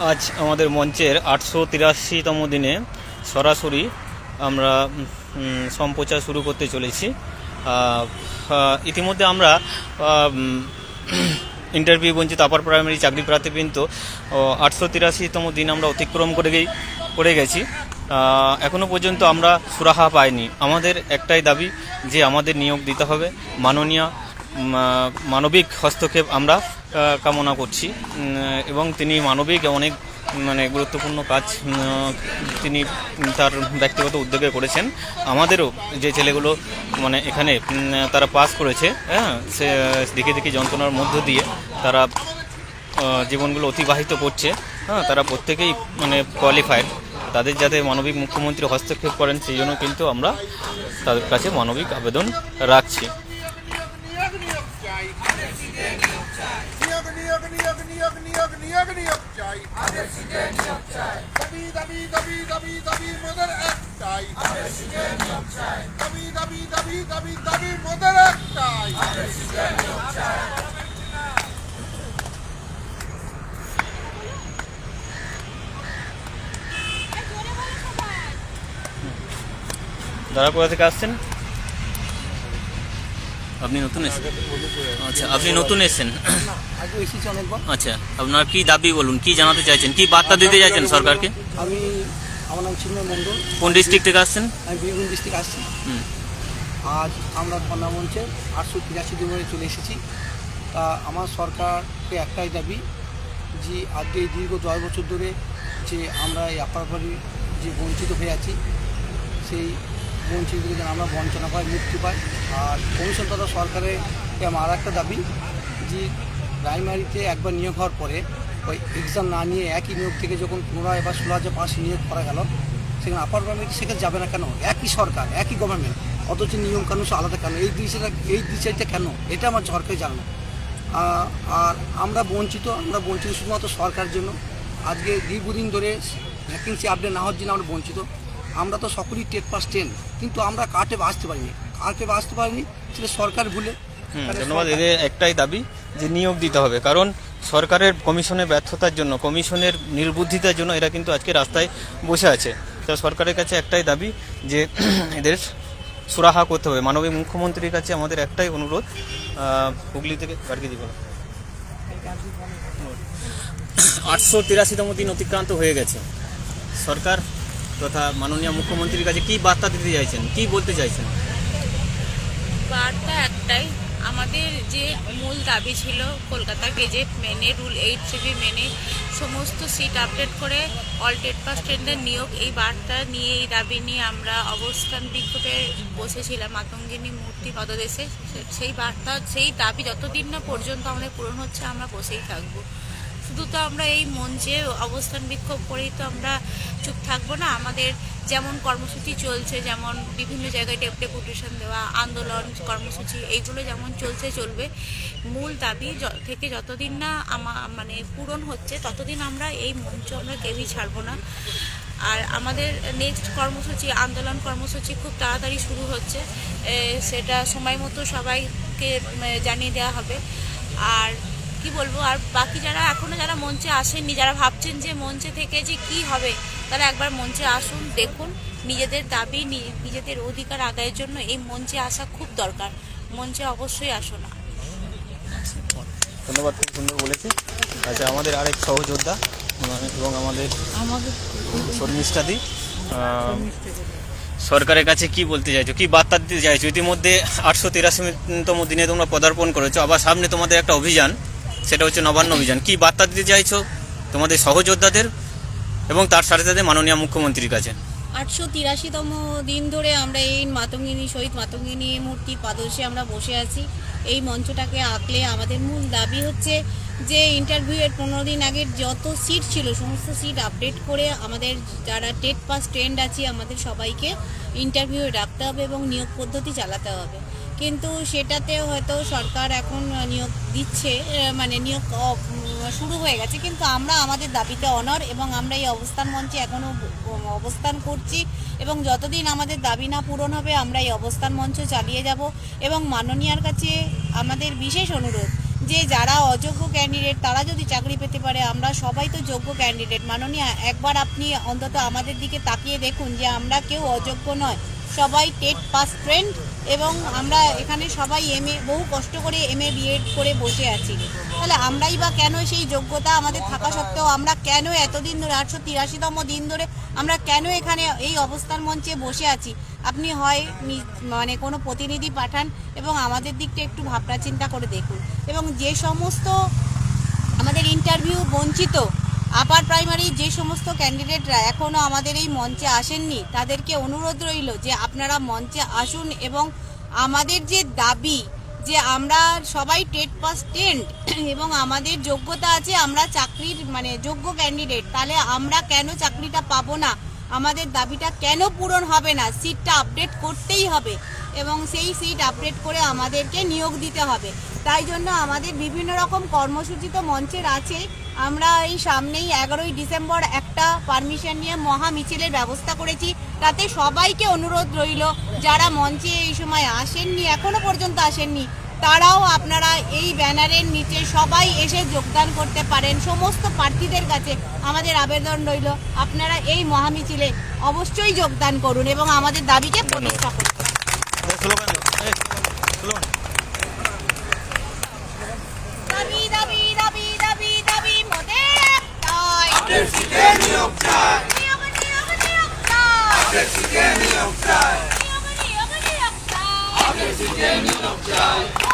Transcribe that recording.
আজ আমাদের মঞ্চের আটশো তিরাশিতম দিনে সরাসরি আমরা সম্প্রচার শুরু করতে চলেছি। ইতিমধ্যে আমরা ইন্টারভিউ বঞ্চিত আপার প্রাইমারি চাকরি প্রার্থী কিন্তু আটশো তিরাশিতম দিন আমরা অতিক্রম করে করে গেছি। আহ, এখনও পর্যন্ত আমরা সুরাহা পাইনি। আমাদের একটাই দাবি যে আমাদের নিয়োগ দিতে হবে। মাননীয় মানবিক হস্তক্ষেপ আমরা কামনা করছি। এবং তিনি মানবিক অনেক মানে গুরুত্বপূর্ণ কাজ তিনি তার ব্যক্তিগত উদ্যোগে করেছেন। আমাদেরও যে ছেলেগুলো মানে এখানে তারা পাস করেছে হ্যাঁ সে দিকে দিকে যন্ত্রণার মধ্য দিয়ে তারা জীবনগুলো অতিবাহিত করছে হ্যাঁ তারা প্রত্যেকেই মানে কোয়ালিফাইড তাদের যাতে মানবিক মুখ্যমন্ত্রী হস্তক্ষেপ করেন, সেই জন্য কিন্তু আমরা তাদের কাছে মানবিক আবেদন রাখছি। নিয়োগ নিয়োগ নিয়োগ চাই। দাবি দাবি দাবি দাবি দাবি মোদের একটাই দাবি দাবি দাবি দাবি দাবি মোদের একটাই দাদা কোথা থেকে আসছেন? আপনি নতুন এসেছেন? আচ্ছা আপনি নতুন এসেছেন? আগে এসেছি অনেকবার আচ্ছা আপনার কি দাবি বলুন? কি জানাতে চাইছেন? কি বার্তা দিতে চাইছেন সরকারকে? আমি আমার নাম চিন্ময় মণ্ডল। কোন ডিস্ট্রিক্ট থেকে আসছেন? আমি বীরভূম ডিস্ট্রিক্ট আসছি। হুম। আজ আমরা কন্যা মঞ্চে আটশো তিরাশি দিন চলে এসেছি। তা আমার সরকারকে একটাই দাবি যে আজকে এই দীর্ঘ দশ বছর ধরে যে আমরা এই আপার বাড়ি যে বঞ্চিত হয়ে আছি সেই বঞ্চিত যেন আমরা বঞ্চনা পাই, মুক্তি পাই। আর কমিশন তথা সরকারের আমার একটা দাবি যে প্রাইমারিতে একবার নিয়োগ হওয়ার পরে ওই এক্সাম না নিয়ে একই নিয়োগ থেকে যখন পুনরায় বা ষোলো হাজার পাঁচ নিয়োগ করা গেল, সেখানে আপার প্রাইমারি সেখানে যাবে না কেন? একই সরকার, একই গভর্নমেন্ট অথচ নিয়ম কানুন আলাদা কেন? এই দিশাটা এই দিশাটা কেন? এটা আমার সরকারি জানা আর আমরা বঞ্চিত আমরা বঞ্চিত শুধুমাত্র সরকারের জন্য। আজকে দীর্ঘদিন ধরে ভ্যাকেন্সি আপডেট না হওয়ার জন্য আমরা বঞ্চিত। আমরা তো সকলেই টেট পাস টেন কিন্তু আমরা কাটে বাঁচতে পারিনি? কাটে বাঁচতে পারিনি? সেটা সরকার ভুলে। ধন্যবাদ। এদের একটাই দাবি যে নিয়োগ দিতে হবে কারণ সরকারের কমিশনের ব্যর্থতার জন্য কমিশনের নির্বুদ্ধিতার জন্য এরা কিন্তু আজকে রাস্তায় বসে আছে। তা সরকারের কাছে একটাই দাবি যে এদের সুরাহা করতে হবে। মানবিক মুখ্যমন্ত্রীর কাছে আমাদের একটাই অনুরোধ হুগলি থেকে জীবন আটশো তিরাশিতম দিন অতিক্রান্ত হয়ে গেছে। সরকার তথা মাননীয় মুখ্যমন্ত্রীর কাছে কি বার্তা দিতে চাইছেন? কি বলতে চাইছেন? বার্তা একটাই, আমাদের যে মূল দাবি ছিল কলকাতা গেজেট মেনে, রুল এইট সিবি মেনে সমস্ত সিট আপডেট করে অল টেট পাস টেন্ডার নিয়োগ, এই বার্তা নিয়ে, এই দাবি নিয়ে আমরা অবস্থান বিক্ষোভে বসেছিলাম মাতঙ্গিনী মূর্তি পদদেশে। সেই বার্তা, সেই দাবি যতদিন না পর্যন্ত আমাদের পূরণ হচ্ছে, আমরা বসেই থাকব। শুধু তো আমরা এই মঞ্চে অবস্থান বিক্ষোভ করেই তো আমরা চুপ থাকব না। আমাদের যেমন কর্মসূচি চলছে, যেমন বিভিন্ন জায়গায় ডেপুটেশন দেওয়া, আন্দোলন, কর্মসূচি, এইগুলো যেমন চলছে, চলবে। মূল দাবি থেকে যতদিন না আমা মানে পূরণ হচ্ছে, ততদিন আমরা এই মঞ্চ আমরা কেউই ছাড়বো না। আর আমাদের নেক্সট কর্মসূচি, আন্দোলন কর্মসূচি খুব তাড়াতাড়ি শুরু হচ্ছে। সেটা সময় মতো সবাইকে জানিয়ে দেওয়া হবে। আর কি বলব? আর বাকি যারা এখনও যারা মঞ্চে আসেননি যারা ভাবছেন যে মঞ্চে থেকে যে কি হবে তারা একবার মঞ্চে আসুন দেখুন। নিজেদের দাবি নি- নিজেদের অধিকার আদায়ের জন্য এই মঞ্চে আসা খুব দরকার। মঞ্চে অবশ্যই আসো না ধন্যবাদ খুব সুন্দর বলেছি। আচ্ছা আমাদের আরেক সহযোদ্ধা এবং আমাদের শর্মিষ্ঠাদি সরকারের কাছে কি বলতে চাইছো? কি বার্তা দিতে চাইছো? ইতিমধ্যে আটশো তিরাশিতম দিনে তোমরা পদার্পণ করেছ আবার সামনে তোমাদের একটা অভিযান। সেটা হচ্ছে নবান্ন অভিযান। কি বার্তা দিতে চাইছো তোমাদের সহযোদ্ধাদের এবং তার সাথে সাথে মাননীয় মুখ্যমন্ত্রীর কাছে? আটশো তিরাশিতম দিন ধরে আমরা এই মাতঙ্গিনী, শহীদ মাতঙ্গিনী মূর্তির পাদর্শে আমরা বসে আছি। এই মঞ্চটাকে আঁকলে আমাদের মূল দাবি হচ্ছে যে ইন্টারভিউয়ের পনেরো দিন আগের যত সিট ছিল, সমস্ত সিট আপডেট করে আমাদের যারা টেট পাস ট্রেন্ড আছে, আমাদের সবাইকে ইন্টারভিউ রাখতে হবে এবং নিয়োগ পদ্ধতি চালাতে হবে। কিন্তু সেটাতে হয়তো সরকার এখন নিয়োগ দিচ্ছে মানে নিয়োগ শুরু হয়ে গেছে। কিন্তু আমরা আমাদের দাবিতে অনর এবং আমরা এই অবস্থান মঞ্চে এখনও অবস্থান করছি এবং যতদিন আমাদের দাবি না পূরণ হবে, আমরা এই অবস্থান মঞ্চ চালিয়ে যাব এবং মাননীয়ার কাছে আমাদের বিশেষ অনুরোধ যে যারা অযোগ্য ক্যান্ডিডেট তারা যদি চাকরি পেতে পারে, আমরা সবাই তো যোগ্য ক্যান্ডিডেট মাননীয়, একবার আপনি অন্তত আমাদের দিকে তাকিয়ে দেখুন যে আমরা কেউ অযোগ্য নয়। সবাই টেট পাস ট্রেন্ড এবং আমরা এখানে সবাই এম বহু কষ্ট করে এম এ বিএড করে বসে আছি। তাহলে আমরাই বা কেন সেই যোগ্যতা আমাদের থাকা সত্ত্বেও আমরা কেন এতদিন ধরে, আটশো তিরাশিতম দিন ধরে আমরা কেন এখানে এই অবস্থান মঞ্চে বসে আছি? আপনি হয় মানে কোনো প্রতিনিধি পাঠান এবং আমাদের দিকটা একটু ভাবনা চিন্তা করে দেখুন। এবং যে সমস্ত আমাদের ইন্টারভিউ বঞ্চিত আপার প্রাইমারি যে সমস্ত ক্যান্ডিডেটরা এখনও আমাদের এই মঞ্চে আসেননি, তাদেরকে অনুরোধ রইল যে আপনারা মঞ্চে আসুন এবং আমাদের যে দাবি যে আমরা সবাই টেট পাস টেন্ট এবং আমাদের যোগ্যতা আছে আমরা চাকরির মানে যোগ্য ক্যান্ডিডেট তাহলে আমরা কেন চাকরিটা পাবো না? আমাদের দাবিটা কেন পূরণ হবে না? সিটটা আপডেট করতেই হবে। এবং সেই সিট আপডেট করে আমাদেরকে নিয়োগ দিতে হবে। তাই জন্য আমাদের বিভিন্ন রকম কর্মসূচি তো মঞ্চের আছে। আমরা এই সামনেই এগারোই ডিসেম্বর একটা পারমিশন নিয়ে মহা মিছিলের ব্যবস্থা করেছি। তাতে সবাইকে অনুরোধ রইল যারা মঞ্চে এই সময় আসেননি এখনও পর্যন্ত আসেননি তারাও আপনারা এই ব্যানারের নিচে সবাই এসে যোগদান করতে পারেন। সমস্ত প্রার্থীদের কাছে আমাদের আবেদন রইল আপনারা এই মহামিছিলে অবশ্যই যোগদান করুন এবং আমাদের দাবিকে প্রতিষ্ঠা করুন। স্লোগান এই,